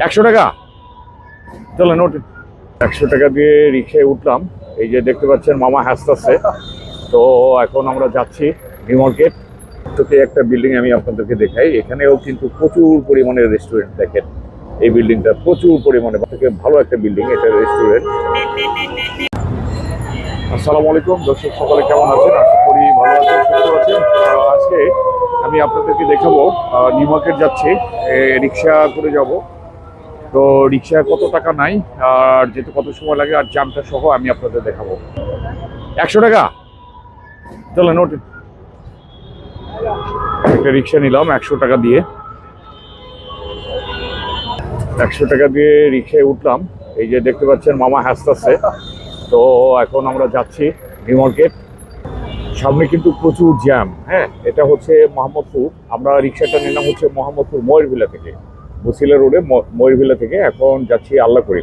একশো টাকা? চলো নোট একশো টাকা দিয়ে রিক্সায় উঠলাম। এই যে দেখতে পাচ্ছেন, মামা হাসতেছে তো এখন আমরা যাচ্ছি নিউ মার্কেট তোকে একটা বিল্ডিং আমি আপনাদেরকে দেখাই। এখানেও কিন্তু প্রচুর পরিমাণে রেস্টুরেন্ট দেখেন। এই বিল্ডিংটা প্রচুর পরিমাণে। থেকে ভালো একটা বিল্ডিং এটা রেস্টুরেন্ট আসসালামু আলাইকুম, দর্শক সকালে কেমন আছেন? আশা করি ভালো আছেন, সুস্থ আছেন। আজকে আমি আপনাদেরকে দেখাবো নিউ মার্কেট যাচ্ছি। রিক্সা করে যাব। তো রিক্সায় কত টাকা নাই, আর যেতে কত সময় লাগে, আর জামটা সহ আমি আপনাদের দেখাবো। একশো টাকা? চলো নোট একটা রিক্সা নিলাম, একশো টাকা দিয়ে। একশো টাকা দিয়ে রিক্সায় উঠলাম। এই যে দেখতে পাচ্ছেন, মামা হাসতেছে তো এখন আমরা যাচ্ছি নিউ মার্কেট। সামনে কিন্তু প্রচুর জ্যাম হ্যাঁ? এটা হচ্ছে মোহাম্মদপুর। আমরা রিক্সাটা নিলাম হচ্ছে মোহাম্মদপুর ময়ূরভিলা থেকে। বসিলা রোডে ময়ূরভিলা থেকে এখন যাচ্ছি আল্লাহ করি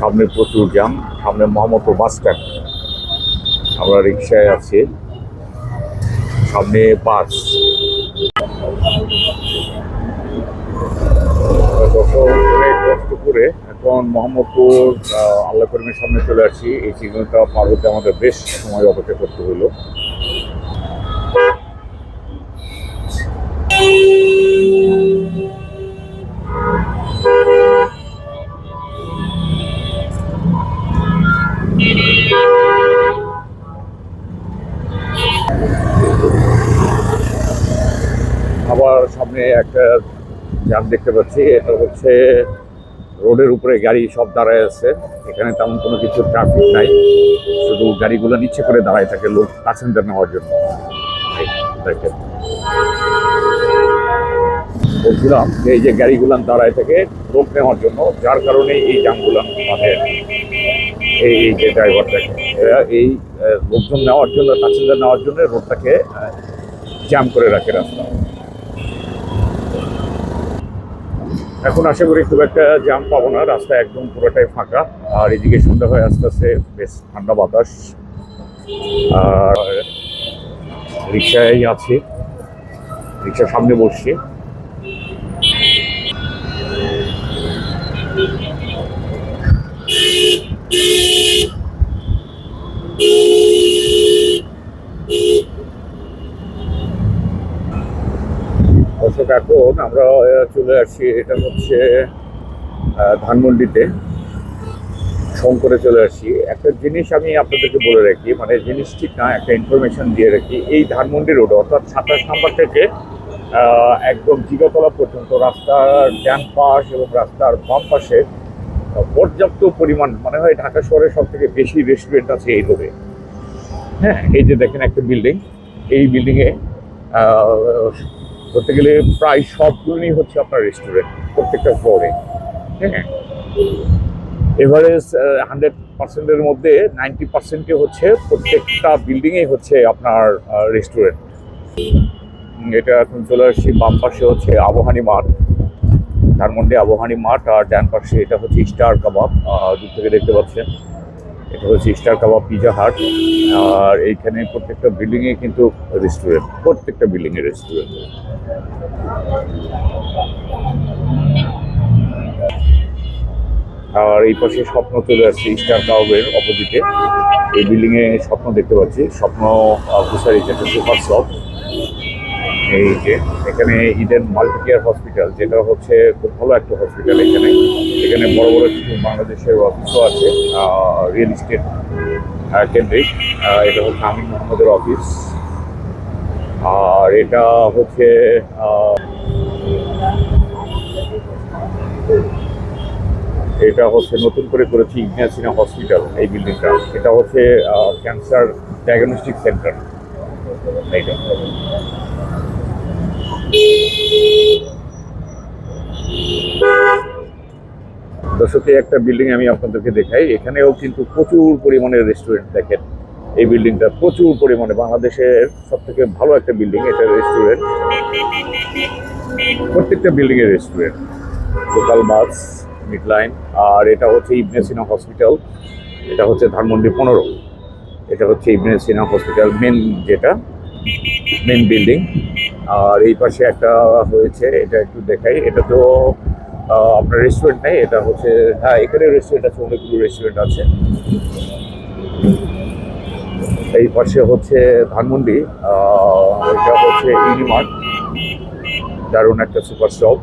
সামনে প্রচুর জ্যাম, সামনে মোহাম্মদপুর বাস স্ট্যান্ড। আমরা রিক্সায় আছি। সামনে বাস। কষ্ট করে এখন মোহাম্মদপুর আল্লাহ করিমের সামনে চলে আসছি। এই সিগন্যালটা পার হতে আমাদের বেশ সময় অপেক্ষা করতে হলো আবার সামনে একটা জ্যাম দেখতে পাচ্ছি। এটা হচ্ছে রোডের উপরে গাড়ি সব দাঁড়ায় আছে। এখানে তেমন কোনো কিছু ট্রাফিক নাই। শুধু গাড়িগুলো নিচে করে দাঁড়ায় থাকে লোক প্যাসেঞ্জার নেওয়ার জন্য। বলছিলাম যে এই যে গাড়িগুলান দাঁড়ায় থাকে লোক নেওয়ার জন্য, যার কারণে এই জ্যামগুলান মানে এই যে ড্রাইভারটাকে এই লোকজন নেওয়ার জন্য প্যাসেঞ্জার নেওয়ার জন্য রোডটাকে জ্যাম করে রাখে রাস্তা। এখন আশা করি খুব একটা জ্যাম পাবো না, রাস্তা একদম পুরোটাই ফাঁকা। আর এদিকে সন্ধ্যা হয়ে আস্তে আস্তে বেশ ঠান্ডা বাতাস। আর রিক্সায় আছি, রিক্সার সামনে বসছি দর্শক এখন আমরা আহ, চলে আসছি এটা হচ্ছে ধানমন্ডিতে। শঙ্করে চলে আসছি একটা জিনিস আমি আপনাদেরকে বলে রাখি মানে জিনিস ঠিক না, একটা ইনফরমেশন দিয়ে রাখি। এই ধানমন্ডি রোড অর্থাৎ সাতাশ নাম্বার থেকে একদম জিগাতলা পর্যন্ত, রাস্তার ডান পাশ এবং রাস্তার বাম পাশে, পর্যাপ্ত পরিমাণ, মনে হয় ঢাকা শহরে সব থেকে বেশি রেস্টুরেন্ট আছে এই রোডে হ্যাঁ এই যে দেখেন একটা বিল্ডিং এই বিল্ডিংয়ে ধরতে গেলে প্রায় সবগুলোই হচ্ছে আপনার রেস্টুরেন্ট প্রত্যেকটা ফ্লোরে হ্যাঁ এভারেজ হান্ড্রেড পার্সেন্টের মধ্যে নাইনটি পার্সেন্টই হচ্ছে প্রত্যেকটা বিল্ডিংয়ে হচ্ছে আপনার রেস্টুরেন্ট এটা এখন চলে আসছি বাম পাশে হচ্ছে আবহানি মাঠ। ধানমন্ডি আবহানি মাঠ আর ডান পাশে এটা হচ্ছে স্টার কাবাব দূর থেকে দেখতে পাচ্ছেন। এটা হচ্ছে স্টার কাবাব পিজা হাট আর এইখানে প্রত্যেকটা বিল্ডিংয়ে কিন্তু রেস্টুরেন্ট প্রত্যেকটা বিল্ডিংয়ে রেস্টুরেন্ট আর এই পাশে স্বপ্ন চলে আসছে স্টার কাবাবের অপোজিটে এই বিল্ডিং এ স্বপ্ন দেখতে পাচ্ছি, স্বপ্ন ঘুষারি যেটা সুপার শপ এই যে এখানে ইডেন মাল্টি কেয়ার হসপিটাল যেটা হচ্ছে খুব ভালো একটা হসপিটাল এখানে। এখানে বড় বড় কিছু বাংলাদেশের অফিসও আছে রিয়েল এস্টেট কেন্দ্রিক। এটা হচ্ছে আমিন মোহাম্মদের অফিস আর এটা হচ্ছে এটা হচ্ছে নতুন করে করেছি ইগনাসিনা হসপিটাল এই বিল্ডিংটা এটা হচ্ছে ক্যান্সার ডায়াগনস্টিক সেন্টার এইটা। দর্শকে একটা বিল্ডিং আমি আপনাদেরকে দেখাই। এখানেও কিন্তু প্রচুর পরিমাণে রেস্টুরেন্ট দেখেন। এই বিল্ডিংটা প্রচুর পরিমাণে বাংলাদেশের সব থেকে ভালো একটা বিল্ডিং এটা রেস্টুরেন্ট প্রত্যেকটা বিল্ডিং এর restaurant local bus mid line আর এটা হচ্ছে ইবনে সিনা হসপিটাল এটা হচ্ছে ধানমন্ডি পনেরো। এটা হচ্ছে ইবনে সিনা হসপিটাল মেন যেটা মেন বিল্ডিং আর এই পাশে একটা হয়েছে, এটা একটু দেখাই। এটা তো আপনার রেস্টুরেন্ট নেই, এটা হচ্ছে হ্যাঁ এখানে রেস্টুরেন্ট আছে, অনেকগুলো রেস্টুরেন্ট আছে। এই পাশে হচ্ছে ধানমন্ডি এটা হচ্ছে ইউনিমার্ট দারুণ একটা সুপার শপ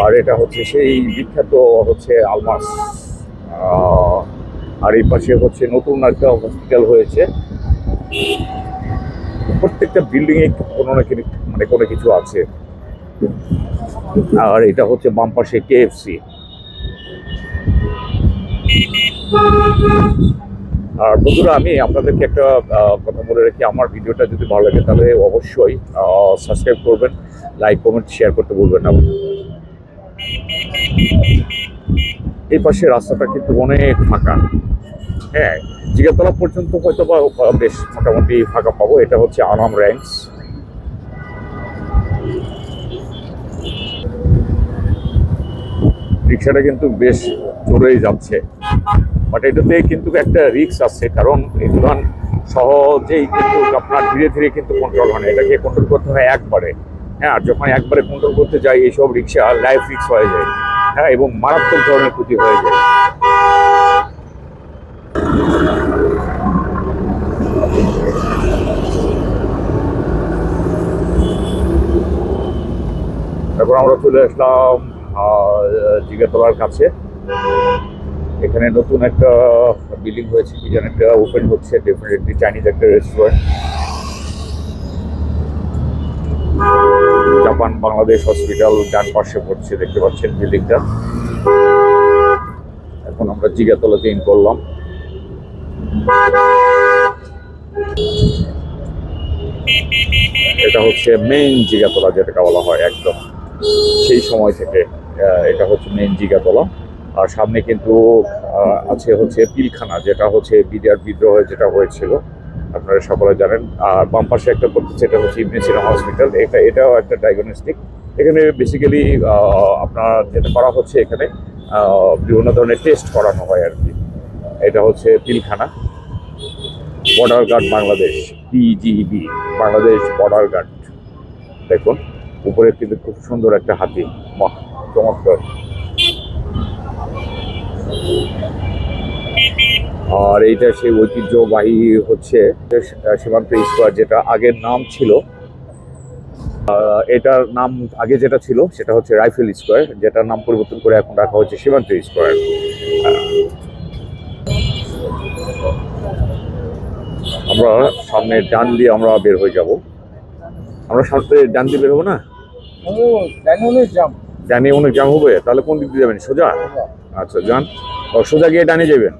আর এটা হচ্ছে সেই বিখ্যাত হচ্ছে আলমাস আর এই পাশে হচ্ছে নতুন একটা হসপিটাল হয়েছে। প্রত্যেকটা বিল্ডিং এ কোনো না কিছু মানে কোনো কিছু আছে। আর এটা হচ্ছে বাম পাশে কেএফসি আর বন্ধুরা, আমি আপনাদেরকে একটা কথা বলে রাখি। আমার ভিডিওটা যদি ভালো লাগে, তাহলে অবশ্যই সাবস্ক্রাইব করবেন লাইক কমেন্ট শেয়ার করতে ভুলবেন না। এই পাশে রাস্তাটা কিন্তু অনেক ফাঁকা। হ্যাঁ জিগাতলা পর্যন্ত হয়তো বা বেশ মোটামুটি ফাঁকা পাবো। এটা হচ্ছে আনাম র্যাঙ্কস রিক্সাটা কিন্তু বেশ চড়েই যাচ্ছে। বাট এটাতে কিন্তু একটা রিস্ক আছে, কারণ এগুলো সহজেই কিন্তু আপনার ধীরে ধীরে কিন্তু কন্ট্রোল হয় না। এটাকে কন্ট্রোল করতে হয় একবারে। হ্যাঁ আর যখন একবারে কন্ট্রোল করতে যাই, এইসব রিক্সা লাইফ রিক্স হয়ে যায়। হ্যাঁ এবং মারাত্মক ধরনের ক্ষতি হয়ে যায়। তারপর আমরা চলে আসলাম জিগাতলার কাছে। এখানে নতুন একটা বিল্ডিং হয়েছে, কি যেন একটা ওপেন হচ্ছে ডেফিনেটলি চাইনিজ একটা রেস্টুরেন্ট জাপান বাংলাদেশ হসপিটাল ডান পাশে পড়ছে, দেখতে পাচ্ছেন বিল্ডিংটা এখন আমরা জিগাতলাতে ইন করলাম। এটা হচ্ছে মেইন জিগাতলা যেটাকে বলা হয়, একদম। সেই সময় থেকে এটা হচ্ছে মেইন জিগাতলা আর সামনে কিন্তু আছে হচ্ছে পিলখানা, যেটা হচ্ছে বিডিআর বিদ্রোহে যেটা হয়েছিল, আপনারা সকলে জানেন। আর বাম পাশে একটা করতেছে এটা হচ্ছে ইবনে হসপিটাল। এটা, এটাও একটা ডায়াগনস্টিক এখানে বেসিক্যালি আপনার যেটা করা হচ্ছে এখানে বিভিন্ন ধরনের টেস্ট করানো হয় আর কি। এটা হচ্ছে Pilkhana. Border guard Bangladesh BGB Bangladesh border guard দেখুন। উপরে কিন্তু খুব সুন্দর একটা হাতি। বাহ, চমৎকার। আর এইটা সেই ঐতিহ্যবাহী হচ্ছে সীমান্ত স্কোয়ার, যেটা আগের নাম ছিল। এটার নাম আগে যেটা ছিল, সেটা হচ্ছে রাইফেল স্কোয়ার, যেটার নাম পরিবর্তন করে এখন রাখা হচ্ছে সীমান্ত স্কোয়ার। আমরা সামনে ডান দিয়ে আমরা বের হয়ে যাব। আমরা সামনে ডান দিয়ে বের হব না? ডানে অনেক জাম। হবে? তাহলে কোন দিক দিয়ে যাবেন? সোজা? আচ্ছা যান। ও, সোজা গিয়ে ডানে যাবেন।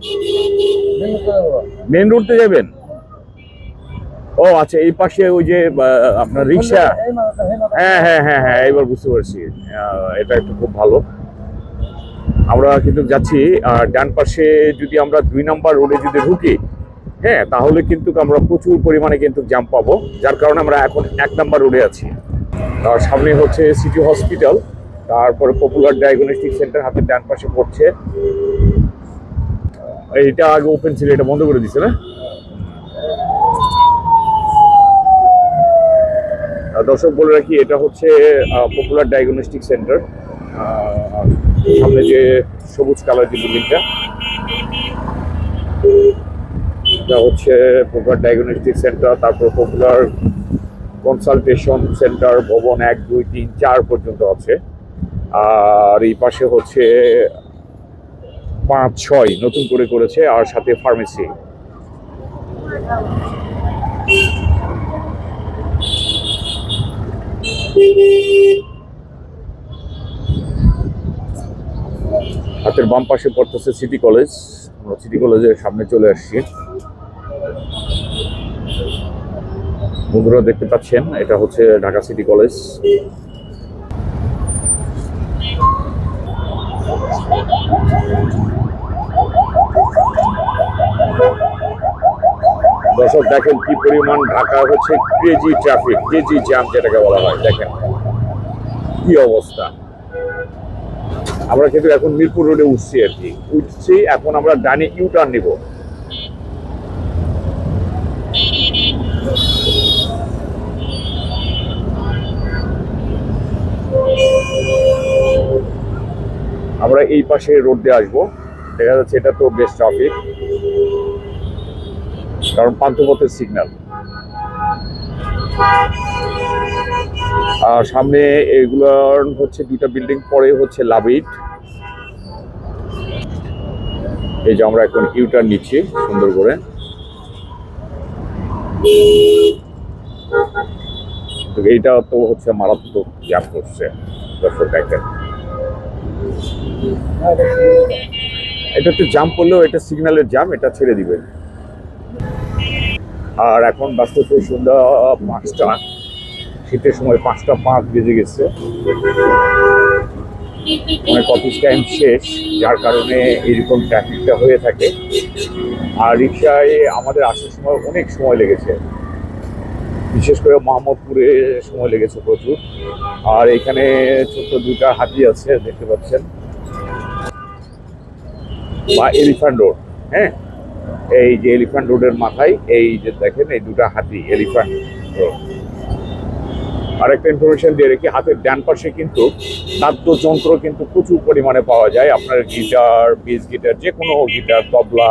মেন রোডতে যাবেন? ও আচ্ছা এই পাশে ওই যে আপনার রিক্সা? হ্যাঁ হ্যাঁ হ্যাঁ হ্যাঁ এবার বুঝতে পারছি। এটা একটু খুব ভালো। আমরা কিন্তু যাচ্ছি আর ডান পাশে যদি আমরা দুই নাম্বার রোডে যদি ঢুকি হ্যাঁ তাহলে কিন্তু আমরা প্রচুর পরিমাণে কিন্তু জ্যাম পাবো। যার কারণে আমরা এখন এক নাম্বার রোডে আছি। আর সামনে হচ্ছে সিটি হসপিটাল, তারপরে পপুলার ডায়াগনস্টিক সেন্টার হাতের ডান পাশে পড়ছে। এইটা আগে ওপেন ছিল, এটা বন্ধ করে দিছে না? দর্শক বলে রাখি, এটা হচ্ছে পপুলার ডায়াগনস্টিক সেন্টার সামনে যে সবুজ কালার যে বিল্ডিংটা এটা হচ্ছে পপুলার ডায়াগনস্টিক সেন্টার তারপর পপুলার কনসালটেশন সেন্টার ভবন এক, দুই, তিন, চার পর্যন্ত আছে। আর এই পাশে হচ্ছে পাঁচ, ছয় নতুন করে করেছে, আর সাথে ফার্মেসি। হাতের বাম পাশে পড়তেছে সিটি কলেজ। আমরা সিটি কলেজের সামনে চলে আসছি। বন্ধুরা দেখতে পাচ্ছেন, এটা হচ্ছে ঢাকা সিটি কলেজ। দর্শক, দেখেন কি পরিমাণ ঢাকা হচ্ছে ক্রেজি ট্রাফিক ক্রেজি জ্যাম যেটাকে বলা হয়, দেখেন। কি অবস্থা। আমরা কিন্তু এখন মিরপুর রোডে উঠছি আর কি। উঠছি, এখন আমরা ডানি ইউ টার্ন নিব। আমরা এই পাশে রোড দিয়ে আসব। দেখা যাচ্ছে এটা তো বেস্ট ট্রাফিক কারণ পান্থপথের সিগন্যাল আর সামনে এগুলোর হচ্ছে দুইটা বিল্ডিং পরে হচ্ছে লাভিট এই যে আমরা এখন ইউটার নিচ্ছি সুন্দর করে। এইটা তো হচ্ছে মারাত্মক জ্যাম করছে দর্শক দেখেন এটা তো জাম পড়লেও এটা সিগন্যালের জাম এটা ছেড়ে দিবে। আর এখন বাস্তবে সন্ধ্যা পাঁচটা। শীতের সময় পাঁচটা পাঁচ বেজে গেছে। অনেক অফিস টাইম শেষ, যার কারণে এরকম ট্রাফিকটা হয়ে থাকে। আর রিক্সায় আমাদের আসার সময় অনেক সময় লেগেছে। বিশেষ করে মোহাম্মদপুরে সময় লেগেছে প্রচুর। আর এখানে ছোট্ট দুটা হাতি আছে, দেখতে পাচ্ছেন। বা এলিফ্যান্ট রোড হ্যাঁ? এই যে এলিফ্যান্ট রোডের মাথায়, এই যে দেখেন, এই দুটা হাতি, এলিফ্যান্ট রোড। আরেকটা ইনফরমেশন দিয়ে রেখি, হাতের ডান পাশে কিন্তু বাদ্যযন্ত্র কিন্তু প্রচুর পরিমাণে পাওয়া যায়। আপনার গিটার বেস গিটার যে কোনো গিটার, তবলা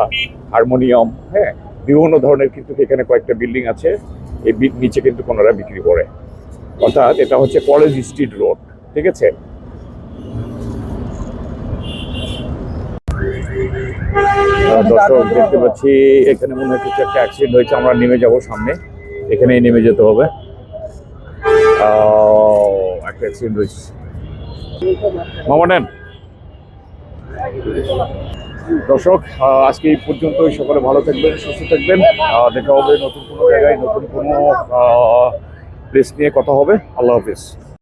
হারমোনিয়াম হ্যাঁ? বিভিন্ন ধরনের কিন্তু এখানে কয়েকটা বিল্ডিং আছে। এই নিচে কিন্তু কোনোরা বিক্রি করে। অর্থাৎ এটা হচ্ছে কলেজ স্ট্রিট রোড, ঠিক আছে? দর্শক, দেখতে পাচ্ছি, এখানে মনে হচ্ছে একটা অ্যাক্সিডেন্ট হয়েছে, আমরা নেমে যাব সামনে। এখানেই নেমে যেতে হবে। একটা অ্যাক্সিডেন্ট হয়েছে। মামা নেন। দর্শক আজকে এই পর্যন্তই। সকলে ভালো থাকবেন, সুস্থ থাকবেন। দেখা হবে নতুন কোনো জায়গায়, নতুন কোনো প্লেস নিয়ে কথা হবে। আল্লাহ হাফিজ।